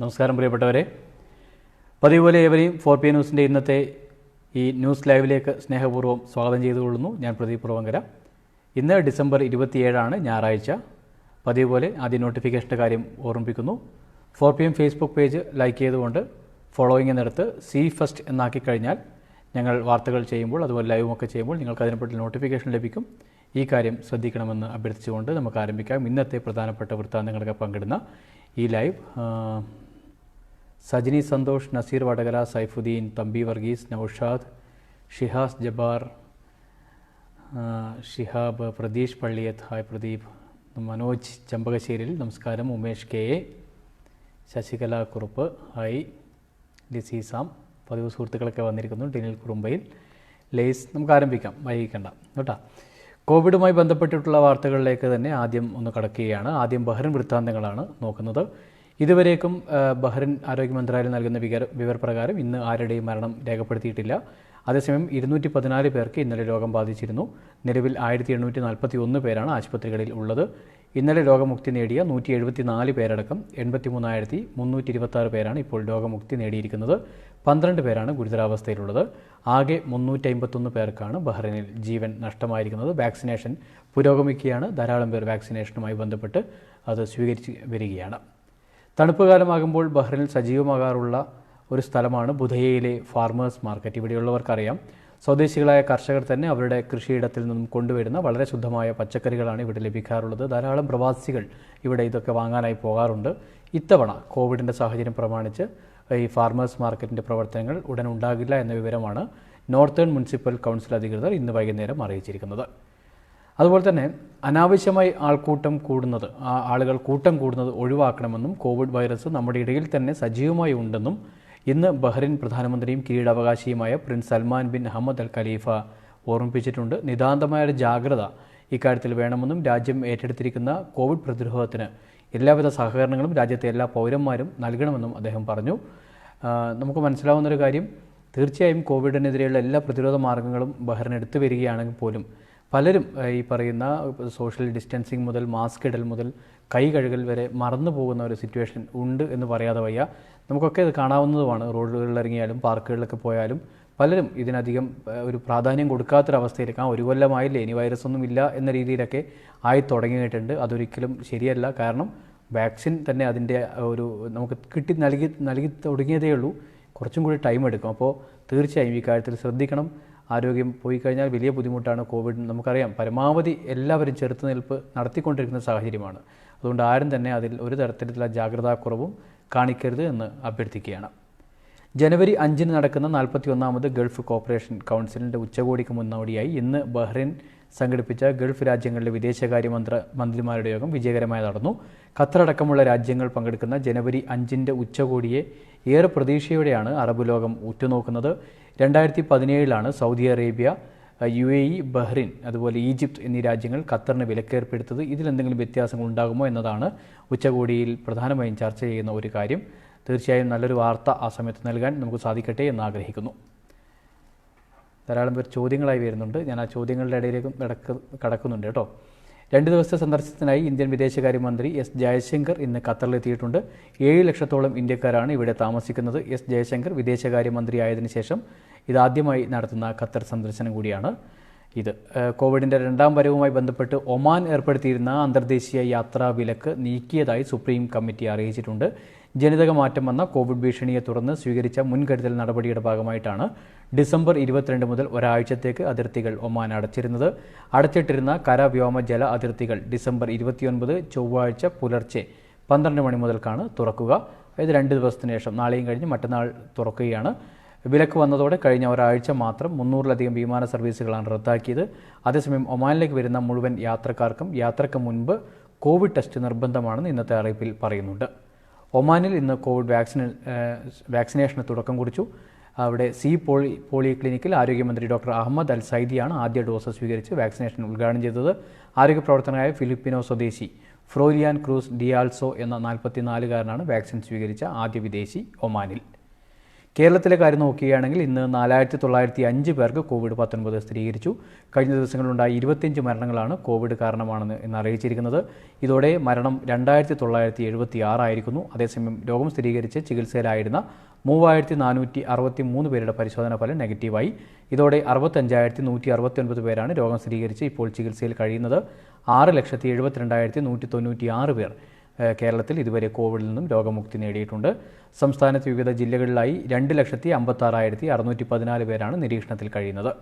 നമസ്കാരം പ്രിയപ്പെട്ടവരെ. പതിവ് പോലെ ഏവരെയും ഫോർ പി ന്യൂസിന്റെ ഇന്നത്തെ ഈ ന്യൂസ് ലൈവിലേക്ക് സ്നേഹപൂർവം സ്വാഗതം ചെയ്തുകൊള്ളുന്നു. ഞാൻ പ്രദീപ് പുറവങ്കര. ഇന്ന് ഡിസംബർ ഇരുപത്തിയേഴാണ് ഞായറാഴ്ച. പതിവ് പോലെ ആദ്യ നോട്ടിഫിക്കേഷന്റെ കാര്യം ഓർമ്മിപ്പിക്കുന്നു. Four P M Facebook page like ചെയ്തുകൊണ്ട് ഫോളോയിങ് എന്നിടത്ത് സി ഫസ്റ്റ് എന്നാക്കി കഴിഞ്ഞാൽ ഞങ്ങൾ വാർത്തകൾ ചെയ്യുമ്പോൾ അതുപോലെ ലൈവുമൊക്കെ ചെയ്യുമ്പോൾ നിങ്ങൾക്ക് അതിനെപ്പറ്റി നോട്ടിഫിക്കേഷൻ ലഭിക്കും. ഈ കാര്യം ശ്രദ്ധിക്കണമെന്ന് അഭ്യർത്ഥിച്ചുകൊണ്ട് നമുക്ക് ആരംഭിക്കാം. ഇന്നത്തെ പ്രധാനപ്പെട്ട വൃത്താന്തങ്ങളൊക്കെ പങ്കിടുന്ന ഈ ലൈവ് സജിനി സന്തോഷ് നസീർ വടകര സൈഫുദ്ദീൻ തമ്പി വർഗീസ് നൌഷാദ് ഷിഹാസ് ജബാർ ഷിഹാബ് പ്രതീഷ് പള്ളിയത്ത് ഹായ് പ്രദീപ് മനോജ് ചമ്പകശ്ശേരിൽ നമസ്കാരം Umesh K A Sasikala Kurup hi Lizy Sam പതിവ് സുഹൃത്തുക്കളൊക്കെ വന്നിരിക്കുന്നു ഡിനിൽ കുറുമ്പയിൽ. ലേസ് നമുക്ക് ആരംഭിക്കാം വൈകിക്കണ്ട കേട്ടോ. കോവിഡുമായി ബന്ധപ്പെട്ടിട്ടുള്ള വാർത്തകളിലേക്ക് തന്നെ ആദ്യം ഒന്ന് കടക്കുകയാണ്. ആദ്യം ബഹ്റിൻ വൃത്താന്തങ്ങളാണ് നോക്കുന്നത്. ഇതുവരേക്കും ബഹ്റിൻ ആരോഗ്യ മന്ത്രാലയം നൽകുന്ന വിവര വിവരപ്രകാരം ഇന്ന് ആരുടെയും മരണം രേഖപ്പെടുത്തിയിട്ടില്ല. അതേസമയം ഇരുന്നൂറ്റി പതിനാല് പേർക്ക് ഇന്നലെ രോഗം ബാധിച്ചിരുന്നു. നിലവിൽ ആയിരത്തി എണ്ണൂറ്റി നാൽപ്പത്തി ഒന്ന് പേരാണ് ആശുപത്രികളിൽ ഉള്ളത്. ഇന്നലെ രോഗമുക്തി നേടിയ നൂറ്റി എഴുപത്തി നാല് പേരടക്കം എൺപത്തി മൂന്നായിരത്തി മുന്നൂറ്റി ഇരുപത്തി പേരാണ് ഇപ്പോൾ രോഗമുക്തി നേടിയിരിക്കുന്നത്. പന്ത്രണ്ട് പേരാണ് ഗുരുതരാവസ്ഥയിലുള്ളത്. ആകെ മുന്നൂറ്റി അമ്പത്തൊന്ന് പേർക്കാണ് ബഹ്റൈനിൽ ജീവൻ നഷ്ടമായിരിക്കുന്നത്. വാക്സിനേഷൻ പുരോഗമിക്കുകയാണ്. ധാരാളം പേർ വാക്സിനേഷനുമായി ബന്ധപ്പെട്ട് അത് സ്വീകരിച്ച് വരികയാണ്. തണുപ്പ് കാലമാകുമ്പോൾ ബഹ്റിനിൽ സജീവമാകാറുള്ള ഒരു സ്ഥലമാണ് ബുധയയിലെ ഫാർമേഴ്സ് മാർക്കറ്റ്. ഇവിടെയുള്ളവർക്കറിയാം സ്വദേശികളായ കർഷകർ തന്നെ അവരുടെ കൃഷിയിടത്തിൽ നിന്നും കൊണ്ടുവരുന്ന വളരെ ശുദ്ധമായ പച്ചക്കറികളാണ് ഇവിടെ ലഭിക്കാറുള്ളത്. ധാരാളം പ്രവാസികൾ ഇവിടെ ഇതൊക്കെ വാങ്ങാനായി പോകാറുണ്ട്. ഇത്തവണ കോവിഡിന്റെ സാഹചര്യം പ്രമാണിച്ച് ഈ ഫാർമേഴ്സ് മാർക്കറ്റിന്റെ പ്രവർത്തനങ്ങൾ ഉടൻ ഉണ്ടാകില്ല എന്ന വിവരമാണ് നോർത്തേൺ മുനിസിപ്പൽ കൗൺസിൽ അധികൃതർ ഇന്ന് വൈകുന്നേരം അറിയിച്ചിരിക്കുന്നത്. അതുപോലെ തന്നെ അനാവശ്യമായി ആൾക്കൂട്ടം കൂടുന്നത് ആ ആളുകൾ കൂട്ടം കൂടുന്നത് ഒഴിവാക്കണമെന്നും കോവിഡ് വൈറസ് നമ്മുടെ ഇടയിൽ തന്നെ സജീവമായി ഉണ്ടെന്നും ഇന്ന് ബഹ്റിൻ പ്രധാനമന്ത്രിയും കീഴവകാശിയുമായ prince Salman bin Ahmed Al Khalifa ഓർമ്മിപ്പിച്ചിട്ടുണ്ട്. നിതാന്തമായ ജാഗ്രത ഇക്കാര്യത്തിൽ വേണമെന്നും രാജ്യം ഏറ്റെടുത്തിരിക്കുന്ന കോവിഡ് പ്രതിരോധത്തിന് എല്ലാവിധ സഹകരണങ്ങളും രാജ്യത്തെ എല്ലാ പൗരന്മാരും നൽകണമെന്നും അദ്ദേഹം പറഞ്ഞു. നമുക്ക് മനസ്സിലാവുന്നൊരു കാര്യം തീർച്ചയായും കോവിഡിനെതിരെയുള്ള എല്ലാ പ്രതിരോധ മാർഗങ്ങളും ബഹ്റിൻ എടുത്തു വരികയാണെങ്കിൽ പോലും പലരും ഈ പറയുന്ന സോഷ്യൽ ഡിസ്റ്റൻസിങ് മുതൽ മാസ്ക് ഇടൽ മുതൽ കൈ കഴുകൽ വരെ മറന്നു പോകുന്ന ഒരു സിറ്റുവേഷൻ ഉണ്ട് എന്ന് പറയാതെ വയ്യ. നമുക്കൊക്കെ ഇത് കാണാവുന്നതുമാണ്. റോഡുകളിൽ ഇറങ്ങിയാലും പാർക്കുകളിലൊക്കെ പോയാലും പലരും ഇതിനധികം ഒരു പ്രാധാന്യം കൊടുക്കാത്തൊരവസ്ഥയിലേക്ക് ആ ഒരു കൊല്ലമായില്ലേ ഇനി വൈറസ് ഒന്നും ഇല്ല എന്ന രീതിയിലൊക്കെ ആയി തുടങ്ങിയിട്ടുണ്ട്. അതൊരിക്കലും ശരിയല്ല. കാരണം വാക്സിൻ തന്നെ അതിന്റെ ഒരു നമുക്ക് കിട്ടി നൽകി നൽകി തുടങ്ങിയതേ ഉള്ളൂ. കുറച്ചും കൂടി ടൈം എടുക്കും. അപ്പോൾ തീർച്ചയായും ഈ കാര്യത്തിൽ ശ്രദ്ധിക്കണം. ആരോഗ്യം പോയി കഴിഞ്ഞാൽ വലിയ ബുദ്ധിമുട്ടാണ് കോവിഡ്. നമുക്കറിയാം പരമാവധി എല്ലാവരും ചെറുത്തുനിൽപ്പ് നടത്തിക്കൊണ്ടിരിക്കുന്ന സാഹചര്യമാണ്. അതുകൊണ്ട് ആരും തന്നെ അതിൽ ഒരു തരത്തിലുള്ള ജാഗ്രതാക്കുറവും കാണിക്കരുത് എന്ന് അഭ്യർത്ഥിക്കുകയാണ്. ജനുവരി അഞ്ചിന് നടക്കുന്ന നാൽപ്പത്തി ഒന്നാമത് ഗൾഫ് കോർപ്പറേഷൻ കൗൺസിലിന്റെ ഉച്ചകോടിക്ക് മുന്നോടിയായി ഇന്ന് ബഹ്റൈൻ സംഘടിപ്പിച്ച ഗൾഫ് രാജ്യങ്ങളിലെ വിദേശകാര്യ മന്ത്ര മന്ത്രിമാരുടെ യോഗം വിജയകരമായി നടന്നു. ഖത്തറടക്കമുള്ള രാജ്യങ്ങൾ പങ്കെടുക്കുന്ന ജനുവരി അഞ്ചിന്റെ ഉച്ചകോടിയെ ഏറെ പ്രതീക്ഷയോടെയാണ് അറബ് ലോകം ഉറ്റുനോക്കുന്നത്. രണ്ടായിരത്തി പതിനേഴിലാണ് Saudi Arabia U A E Bahrain അതുപോലെ ഈജിപ്ത് എന്നീ രാജ്യങ്ങൾ ഖത്തറിന് വിലക്കേർപ്പെടുത്തത്. ഇതിലെന്തെങ്കിലും വ്യത്യാസങ്ങൾ ഉണ്ടാകുമോ എന്നതാണ് ഉച്ചകോടിയിൽ പ്രധാനമായും ചർച്ച ചെയ്യുന്ന ഒരു കാര്യം. തീർച്ചയായും നല്ലൊരു വാർത്ത ആ സമയത്ത് നൽകാൻ നമുക്ക് സാധിക്കട്ടെ എന്ന് ആഗ്രഹിക്കുന്നു. ധാരാളം പേർ ചോദ്യങ്ങളായി വരുന്നുണ്ട്. ഞാൻ ആ ചോദ്യങ്ങളുടെ ഇടയിലേക്കും ഇടയ്ക്ക് കടക്കുന്നുണ്ട് കേട്ടോ. രണ്ട് ദിവസത്തെ സന്ദർശനത്തിനായി ഇന്ത്യൻ വിദേശകാര്യമന്ത്രി എസ് ജയശങ്കർ ഇന്ന് ഖത്തറിലെത്തിയിട്ടുണ്ട്. ഏഴ് ലക്ഷത്തോളം ഇന്ത്യക്കാരാണ് ഇവിടെ താമസിക്കുന്നത്. എസ് ജയശങ്കർ വിദേശകാര്യമന്ത്രിയായതിനു ശേഷം ഇതാദ്യമായി നടത്തുന്ന ഖത്തർ സന്ദർശനം കൂടിയാണ് ഇത്. കോവിഡിന്റെ രണ്ടാം വരവുമായി ബന്ധപ്പെട്ട് ഒമാൻ ഏർപ്പെടുത്തിയിരുന്ന അന്തർദേശീയ യാത്രാ വിലക്ക് നീക്കിയതായി സുപ്രീം കമ്മിറ്റി അറിയിച്ചിട്ടുണ്ട്. ജനിതക മാറ്റം വന്ന കോവിഡ് ഭീഷണിയെ തുടർന്ന് സ്വീകരിച്ച മുൻകരുതൽ നടപടിയുടെ ഭാഗമായിട്ടാണ് ഡിസംബർ ഇരുപത്തിരണ്ട് മുതൽ ഒരാഴ്ചത്തേക്ക് അതിർത്തികൾ ഒമാൻ അടച്ചിരുന്നത്. അടച്ചിട്ടിരുന്ന കര വ്യോമ ജല അതിർത്തികൾ ഡിസംബർ ഇരുപത്തിയൊൻപത് ചൊവ്വാഴ്ച പുലർച്ചെ പന്ത്രണ്ട് മണി മുതൽക്കാണ് തുറക്കുക. അതായത് രണ്ട് ദിവസത്തിന് ശേഷം നാളെയും കഴിഞ്ഞ് മറ്റന്നാൾ തുറക്കുകയാണ്. വിലക്ക് വന്നതോടെ കഴിഞ്ഞ ഒരാഴ്ച മാത്രം മുന്നൂറിലധികം വിമാന സർവീസുകളാണ് റദ്ദാക്കിയത്. അതേസമയം ഒമാനിലേക്ക് വരുന്ന മുഴുവൻ യാത്രക്കാർക്കും യാത്രയ്ക്ക് മുൻപ് കോവിഡ് ടെസ്റ്റ് നിർബന്ധമാണെന്ന് ഇന്നത്തെ അറിയിപ്പിൽ പറയുന്നുണ്ട്. ഒമാനിൽ ഇന്ന് കോവിഡ് വാക്സിനേഷന് തുടക്കം കുറിച്ചു. അവിടെ സി പോളി പോളി ക്ലിനിക്കിൽ ആരോഗ്യമന്ത്രി ഡോക്ടർ അഹമ്മദ് അൽ സൈദിയാണ് ആദ്യ ഡോസ് സ്വീകരിച്ച് വാക്സിനേഷൻ ഉദ്ഘാടനം ചെയ്തത്. ആരോഗ്യ പ്രവർത്തകനായ ഫിലിപ്പിനോ സ്വദേശി ഫ്രോലിയാൻ ക്രൂസ് ഡിയാൽസോ എന്ന നാൽപ്പത്തിനാലുകാരനാണ് വാക്സിൻ സ്വീകരിച്ച ആദ്യ വിദേശി ഒമാനിൽ. കേരളത്തിലെ കാര്യം നോക്കുകയാണെങ്കിൽ ഇന്ന് നാലായിരത്തി തൊള്ളായിരത്തി അഞ്ച് പേർക്ക് കോവിഡ് പത്തൊൻപത് സ്ഥിരീകരിച്ചു. കഴിഞ്ഞ ദിവസങ്ങളിലുണ്ടായ ഇരുപത്തിയഞ്ച് മരണങ്ങളാണ് കോവിഡ് കാരണമാണെന്ന് ഇന്ന് അറിയിച്ചിരിക്കുന്നത്. ഇതോടെ മരണം രണ്ടായിരത്തി തൊള്ളായിരത്തി എഴുപത്തി ആറായിരിക്കുന്നു അതേസമയം രോഗം സ്ഥിരീകരിച്ച് ചികിത്സയിലായിരുന്ന മൂവായിരത്തി നാനൂറ്റി അറുപത്തി മൂന്ന് പേരുടെ പരിശോധന ഫലം നെഗറ്റീവായി. ഇതോടെ അറുപത്തഞ്ചായിരത്തി നൂറ്റി അറുപത്തി ഒൻപത് പേരാണ് രോഗം സ്ഥിരീകരിച്ച് ഇപ്പോൾ ചികിത്സയിൽ കഴിയുന്നത്. ആറ് ലക്ഷത്തി എഴുപത്തിരണ്ടായിരത്തി നൂറ്റി തൊണ്ണൂറ്റി ആറ് പേർ കേരളത്തിൽ ഇതുവരെ കോവിഡിൽ നിന്നും രോഗമുക്തി നേടിയിട്ടുണ്ട്. സംസ്ഥാനത്ത് വിവിധ ജില്ലകളിലായി രണ്ട് ലക്ഷത്തി അമ്പത്താറായിരത്തി അറുന്നൂറ്റി പതിനാല് പേരാണ് നിരീക്ഷണത്തിൽ കഴിയുന്നത്.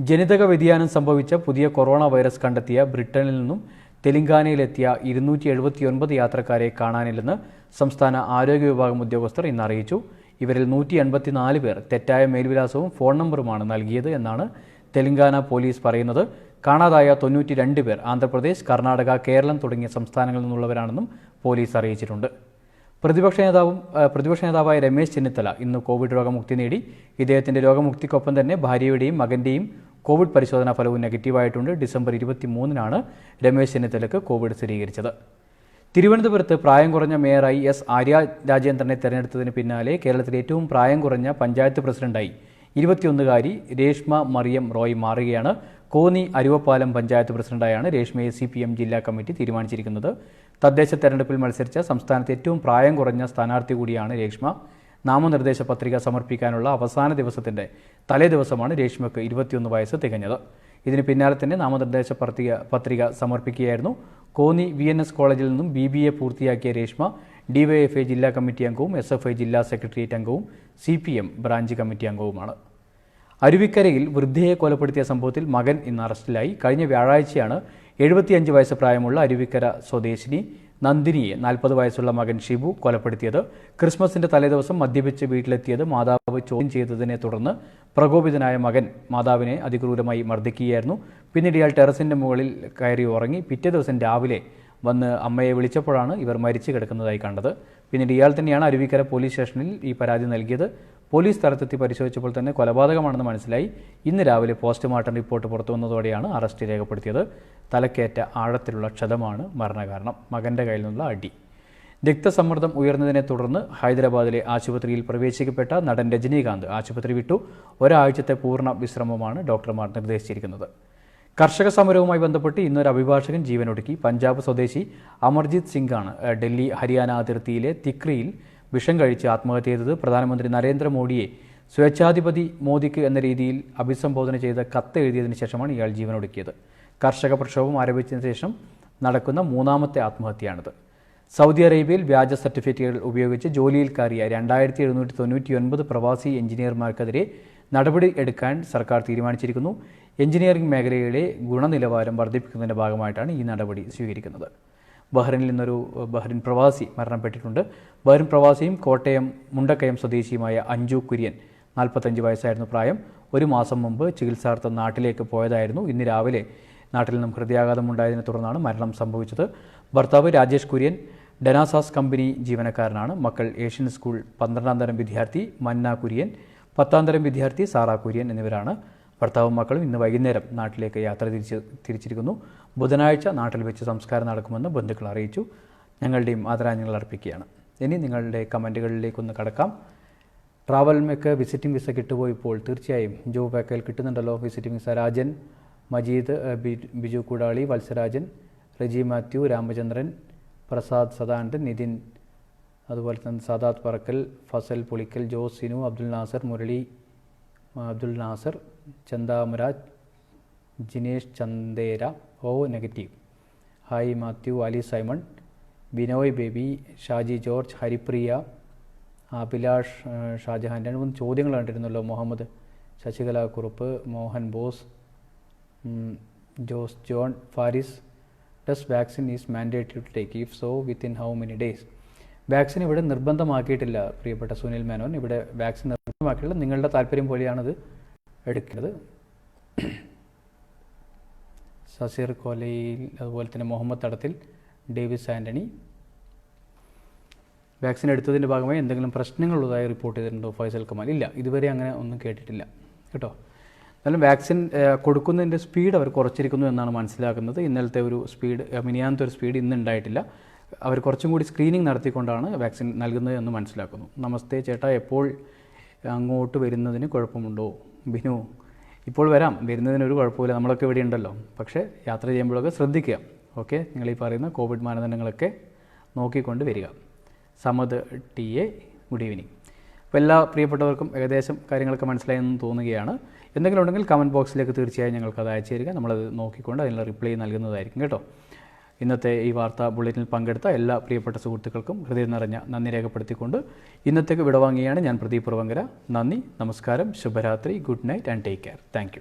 ജനിതക വ്യതിയാനം സംഭവിച്ച പുതിയ കൊറോണ വൈറസ് കണ്ടെത്തിയ ബ്രിട്ടനിൽ നിന്നും തെലങ്കാനയിലെത്തിയ ഇരുന്നൂറ്റി എഴുപത്തിയൊൻപത് യാത്രക്കാരെ കാണാനില്ലെന്ന് സംസ്ഥാന ആരോഗ്യ വിഭാഗം ഉദ്യോഗസ്ഥർ ഇന്ന് അറിയിച്ചു. ഇവരിൽ നൂറ്റി എൺപത്തിനാല് പേർ തെറ്റായ മേൽവിലാസവും ഫോൺ നമ്പറുമാണ് നൽകിയത് എന്നാണ് തെലങ്കാന പോലീസ് പറയുന്നത്. കാണാതായ തൊണ്ണൂറ്റി രണ്ട് പേർ ആന്ധ്രാപ്രദേശ് കർണാടക കേരളം തുടങ്ങിയ സംസ്ഥാനങ്ങളിൽ നിന്നുള്ളവരാണെന്നും പോലീസ് അറിയിച്ചിട്ടുണ്ട്. പ്രതിപക്ഷ നേതാവും പ്രതിപക്ഷ നേതാവായ രമേശ് ചെന്നിത്തല ഇന്ന് കോവിഡ് രോഗമുക്തി നേടി. ഇദ്ദേഹത്തിന്റെ രോഗമുക്തിക്കൊപ്പം തന്നെ ഭാര്യയുടെയും മകന്റെയും കോവിഡ് പരിശോധനാ ഫലവും നെഗറ്റീവായിട്ടുണ്ട്. ഡിസംബർ ഇരുപത്തി മൂന്നിനാണ് രമേശ് ചെന്നിത്തലക്ക് കോവിഡ് സ്ഥിരീകരിച്ചത്. തിരുവനന്തപുരത്ത് പ്രായം കുറഞ്ഞ മേയറായി എസ് ആര്യ രാജേന്ദ്രനെ തെരഞ്ഞെടുത്തതിന് പിന്നാലെ കേരളത്തിലെ ഏറ്റവും പ്രായം കുറഞ്ഞ പഞ്ചായത്ത് പ്രസിഡന്റായി ഇരുപത്തിയൊന്നുകാരി രേഷ്മ മറിയം റോയ് മാറുകയാണ് കോന്നി അരുവപ്പാലം പഞ്ചായത്ത് പ്രസിഡന്റായാണ് രേഷ്മയെ സി പി എം ജില്ലാ കമ്മിറ്റി തീരുമാനിച്ചിരിക്കുന്നത്. തദ്ദേശ തെരഞ്ഞെടുപ്പിൽ മത്സരിച്ച സംസ്ഥാനത്ത് ഏറ്റവും പ്രായം കുറഞ്ഞ സ്ഥാനാർത്ഥി കൂടിയാണ് രേഷ്മ. നാമനിർദ്ദേശ പത്രിക സമർപ്പിക്കാനുള്ള അവസാന ദിവസത്തിന്റെ തലേ ദിവസമാണ് രേഷ്മയ്ക്ക് ഇരുപത്തിയൊന്ന് വയസ്സ് തികഞ്ഞത്. ഇതിന് പിന്നാലെ തന്നെ നാമനിർദ്ദേശ പത്രിക പത്രിക സമർപ്പിക്കുകയായിരുന്നു. കോന്നി വി എൻ എസ് കോളേജിൽ നിന്നും ബി ബി എ പൂർത്തിയാക്കിയ രേഷ്മ ഡിവൈഎഫ്ഐ ജില്ലാ കമ്മിറ്റി അംഗവും എസ് എഫ് ഐ ജില്ലാ സെക്രട്ടേറിയറ്റ് അംഗവും C P M branch committee അംഗവുമാണ്. അരുവിക്കരയിൽ വൃദ്ധയെ കൊലപ്പെടുത്തിയ സംഭവത്തിൽ മകൻ ഇന്ന് അറസ്റ്റിലായി. കഴിഞ്ഞ വ്യാഴാഴ്ചയാണ് എഴുപത്തിയഞ്ച് വയസ്സ് പ്രായമുള്ള അരുവിക്കര സ്വദേശിനി നന്ദിനിയെ നാൽപ്പത് വയസ്സുള്ള മകൻ ഷിബു കൊലപ്പെടുത്തിയത്. ക്രിസ്മസിന്റെ തലേദിവസം മദ്യപിച്ച് വീട്ടിലെത്തിയത് മാതാവ് ചോദ്യം ചെയ്തതിനെ തുടർന്ന് പ്രകോപിതനായ മകൻ മാതാവിനെ അതിക്രൂരമായി മർദ്ദിക്കുകയായിരുന്നു. പിന്നീട് ഇയാൾ ടെറസിന്റെ മുകളിൽ കയറി ഉറങ്ങി പിറ്റേ ദിവസം രാവിലെ വന്ന് അമ്മയെ വിളിച്ചപ്പോഴാണ് ഇവർ മരിച്ചു കിടക്കുന്നതായി കണ്ടത്. പിന്നീട് ഇയാൾ തന്നെയാണ് അരുവിക്കര പോലീസ് സ്റ്റേഷനിൽ ഈ പരാതി നൽകിയത്. പോലീസ് സ്ഥലത്തെത്തി പരിശോധിച്ചപ്പോൾ തന്നെ കൊലപാതകമാണെന്ന് മനസ്സിലായി. ഇന്ന് രാവിലെ പോസ്റ്റ്മോർട്ടം റിപ്പോർട്ട് പുറത്തു വന്നതോടെയാണ് അറസ്റ്റ് രേഖപ്പെടുത്തിയത്. തലക്കേറ്റ ആഴത്തിലുള്ള ക്ഷതമാണ് മരണകാരണം. മകന്റെ കയ്യിൽ നിന്നുള്ള അടി. രക്തസമ്മർദ്ദം ഉയർന്നതിനെ തുടർന്ന് ഹൈദരാബാദിലെ ആശുപത്രിയിൽ പ്രവേശിക്കപ്പെട്ട നടൻ രജനീകാന്ത് ആശുപത്രി വിട്ടു. ഒരാഴ്ചത്തെ പൂർണ വിശ്രമമാണ് ഡോക്ടർമാർ നിർദ്ദേശിച്ചിരിക്കുന്നത്. കർഷക സമരവുമായി ബന്ധപ്പെട്ട് ഇന്നൊരു അഭിഭാഷകൻ ജീവനൊടുക്കി. പഞ്ചാബ് സ്വദേശി അമർജിത് സിംഗാണ് ഡൽഹി ഹരിയാന അതിർത്തിയിലെ തിക്രിയിൽ വിഷം കഴിച്ച് ആത്മഹത്യ ചെയ്തത് പ്രധാനമന്ത്രി നരേന്ദ്രമോദിയെ. സ്വേച്ഛാധിപതി മോദിക്ക് എന്ന രീതിയിൽ അഭിസംബോധന ചെയ്ത കത്ത് എഴുതിയതിനു ശേഷമാണ് ഇയാൾ ജീവനൊടുക്കിയത്. കർഷക പ്രക്ഷോഭം ആരംഭിച്ചതിന് ശേഷം നടക്കുന്ന മൂന്നാമത്തെ ആത്മഹത്യയാണിത്. സൗദി അറേബ്യയിൽ വ്യാജ സർട്ടിഫിക്കറ്റുകൾ ഉപയോഗിച്ച് ജോലിയിൽ കയറിയ രണ്ടായിരത്തി എഴുന്നൂറ്റി തൊണ്ണൂറ്റി ഒൻപത് പ്രവാസി എഞ്ചിനീയർമാർക്കെതിരെ നടപടി എടുക്കാൻ സർക്കാർ തീരുമാനിച്ചിരിക്കുന്നു. എഞ്ചിനീയറിംഗ് മേഖലയിലെ ഗുണനിലവാരം വർദ്ധിപ്പിക്കുന്നതിന്റെ ഭാഗമായിട്ടാണ് ഈ നടപടി സ്വീകരിക്കുന്നത്. ബഹ്റിനിൽ നിന്നൊരു ബഹ്റിൻ പ്രവാസി മരണപ്പെട്ടിട്ടുണ്ട്. ബഹ്റിൻ പ്രവാസിയും കോട്ടയം മുണ്ടക്കയം സ്വദേശിയുമായ അഞ്ജു കുര്യൻ നാൽപ്പത്തഞ്ച് വയസ്സായിരുന്നു പ്രായം. ഒരു മാസം മുമ്പ് ചികിത്സാർത്ഥം നാട്ടിലേക്ക് പോയതായിരുന്നു. ഇന്ന് രാവിലെ നാട്ടിൽ നിന്നും ഹൃദയാഘാതം ഉണ്ടായതിനെ തുടർന്നാണ് മരണം സംഭവിച്ചത്. ഭർത്താവ് രാജേഷ് കുര്യൻ ഡെനാസാസ് കമ്പനി ജീവനക്കാരനാണ്. മക്കൾ ഏഷ്യൻ സ്കൂൾ പന്ത്രണ്ടാം തരം വിദ്യാർത്ഥി മന്ന കുര്യൻ പത്താം തരം വിദ്യാർത്ഥി സാറ കുര്യൻ എന്നിവരാണ്. ഭർത്താവും മക്കളും ഇന്ന് വൈകുന്നേരം നാട്ടിലേക്ക് യാത്ര തിരിച്ച് തിരിച്ചിരിക്കുന്നു. ബുധനാഴ്ച നാട്ടിൽ വെച്ച് സംസ്കാരം നടക്കുമെന്ന് ബന്ധുക്കൾ അറിയിച്ചു. ഞങ്ങളുടെയും ആദരാഞ്ജലികൾ അർപ്പിക്കുകയാണ്. ഇനി നിങ്ങളുടെ കമന്റുകളിലേക്കൊന്ന് കടക്കാം. ട്രാവൽ മേക്ക് വിസിറ്റിംഗ് വിസ കിട്ടുപോയപ്പോൾ തീർച്ചയായും. ജോബ് പാക്കയിൽ കിട്ടുന്നുണ്ടല്ലോ. Visiting visa. രാജൻ മജീദ് ബിജു കൂടാളി വത്സരാജൻ റജി മാത്യു രാമചന്ദ്രൻ പ്രസാദ് സദാനന്ദൻ നിതിൻ അതുപോലെ തന്നെ Sadath Parakkal Fasal Pulikkal Jose Sinu Abdul Nasar Murali Abdul Nasar Chandamuraj Jinesh Chandera O negative. Hi Mathew Ali Simon Binoy Baby Shaji George Haripriya Abhilash Shajahan. രണ്ട് മൂന്ന് ചോദ്യങ്ങൾ കണ്ടിരുന്നല്ലോ Muhammad Sasikala Kurup Mohan Bose Jose John Faris. Does vaccine is mandated to take if so within how many days vaccine ഇവിടെ നിർബന്ധമാക്കിയിട്ടില്ല പ്രിയപ്പെട്ട സുനിൽ മേനോൻ. ഇവിടെ vaccine നിർബന്ധമാക്കിയിട്ടില്ല നിങ്ങളുടെ താല്പര്യം പോലെയാണിത് എടുക്കുന്നത് സസീർ കോലയിൽ അതുപോലെ തന്നെ മുഹമ്മദ് തടത്തിൽ ഡേവിസ് ആന്റണി വാക്സിൻ എടുത്തതിന്റെ ഭാഗമായി എന്തെങ്കിലും പ്രശ്നങ്ങളുള്ളതായി റിപ്പോർട്ട് ചെയ്തിട്ടുണ്ടോ? ഫൈസൽ കമാൽ? ഇല്ല. ഇതുവരെ അങ്ങനെ ഒന്നും കേട്ടിട്ടില്ല. കേട്ടോ? എന്നാലും വാക്സിൻ കൊടുക്കുന്നതിന്റെ സ്പീഡ് അവർ കുറച്ചിരിക്കുന്നു എന്നാണ് മനസ്സിലാക്കുന്നത്. ഇന്നലത്തെ ഒരു സ്പീഡ് മിനിയാനത്തെ ഒരു സ്പീഡ് ഇന്ന് ഉണ്ടായിട്ടില്ല. അവർ കുറച്ചും കൂടി സ്ക്രീനിങ് നടത്തിക്കൊണ്ടാണ് വാക്സിൻ നൽകുന്നത് എന്ന് മനസ്സിലാക്കുന്നു. നമസ്തേ ചേട്ടാ. എപ്പോൾ അങ്ങോട്ട് വരുന്നതിന് കുഴപ്പമുണ്ടോ? ബിനു ഇപ്പോൾ വരാം. വരുന്നതിന് ഒരു കുഴപ്പമില്ല നമ്മളൊക്കെ ഇവിടെ ഉണ്ടല്ലോ. പക്ഷേ യാത്ര ചെയ്യുമ്പോഴൊക്കെ ശ്രദ്ധിക്കുക. ഓക്കെ? നിങ്ങൾ ഈ പറയുന്ന കോവിഡ് മാനദണ്ഡങ്ങളൊക്കെ നോക്കിക്കൊണ്ട് വരിക. Samad T A good evening. അപ്പോൾ എല്ലാ പ്രിയപ്പെട്ടവർക്കും ഏകദേശം കാര്യങ്ങളൊക്കെ മനസ്സിലായെന്ന് തോന്നുകയാണ്. എന്തെങ്കിലും ഉണ്ടെങ്കിൽ കമന്റ് ബോക്സിലേക്ക് തീർച്ചയായും ഞങ്ങൾക്ക് അത് അയച്ചു തരിക. നമ്മളത് നോക്കിക്കൊണ്ട് അതിനുള്ള റിപ്ലൈ നൽകുന്നതായിരിക്കും കേട്ടോ. ഇന്നത്തെ ഈ വാർത്താ ബുള്ളറ്റിനിൽ പങ്കെടുത്ത എല്ലാ പ്രിയപ്പെട്ട സുഹൃത്തുക്കൾക്കും ഹൃദയം നിറഞ്ഞ നന്ദി രേഖപ്പെടുത്തിക്കൊണ്ട് ഇന്നത്തേക്ക് വിടവാങ്ങിയാണ് ഞാൻ പ്രദീപ് പുറവങ്കര നന്ദി നമസ്കാരം ശുഭരാത്രി good night and take care thank